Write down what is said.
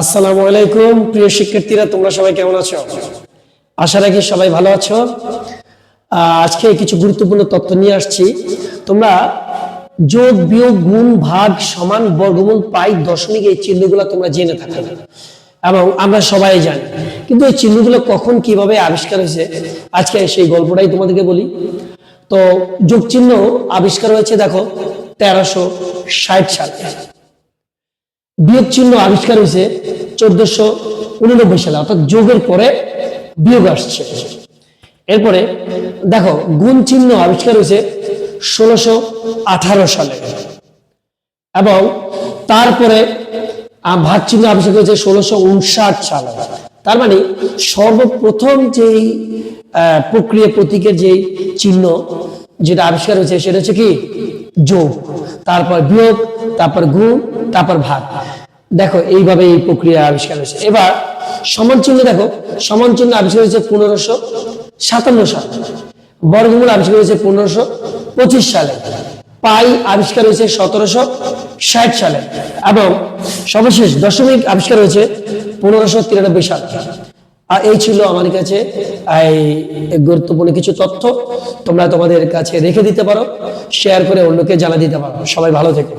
আসসালামু আলাইকুম, প্রিয় শিক্ষার্থীরা, তোমরা সবাই কেমন আছো? আশা রাখি সবাই ভালো আছো। আজকে কিছু গুরুত্বপূর্ণ তথ্য নিয়ে আসছি। তোমরা যোগ, বিয়োগ, গুণ, ভাগ, সমান, বর্গমূল, পাই, দশমিক এই চিহ্নগুলো তোমরা জেনে থাকো। এবং আমরা সবাই জানি। কিন্তু এই চিহ্নগুলো কখন কীভাবে আবিষ্কার হয়েছে, আজকে সেই গল্পটাই তোমাদেরকে বলি। তো যোগ চিহ্ন আবিষ্কার হয়েছে, দেখো, তেরোশো ষাট সালে। বিয়োগ চিহ্ন আবিষ্কার হয়েছে চোদ্দশো উননব্বই সালে, অর্থাৎ যোগের পরে বিয়োগ আসছে। এরপরে দেখো, গুণ চিহ্ন আবিষ্কার হয়েছে ষোলোশো আঠারো সালে। এবং তারপরে ভাগ চিহ্ন আবিষ্কার হয়েছে ষোলোশো উনষাট সালে। তার মানে সর্বপ্রথম যেই প্রক্রিয়া প্রতীকের যেই চিহ্ন যেটা আবিষ্কার হয়েছে, সেটা হচ্ছে কি? যোগ। তারপর বিয়োগ, তারপর গুণ তারপর ভাগ দেখো এইভাবে এই প্রক্রিয়া আবিষ্কার হয়েছে। এবার সমান চিহ্ন দেখো, সমান চিহ্ন আবিষ্কার হয়েছে পনেরোশো সাতান্ন সালে। বর্গমূল আবিষ্কার হয়েছে পনেরোশো পঁচিশ সালে। পাই আবিষ্কার হয়েছে সতেরোশো ষাট সালে। এবং সর্বশেষ দশমিক আবিষ্কার হয়েছে পনেরোশো তিরানব্বই সালে। আর এই ছিল আমার কাছে এই গুরুত্বপূর্ণ কিছু তথ্য। তোমরা তোমাদের কাছে রেখে দিতে পারো শেয়ার করে অন্যকে জানা দিতে পারো। সবাই ভালো থেকো।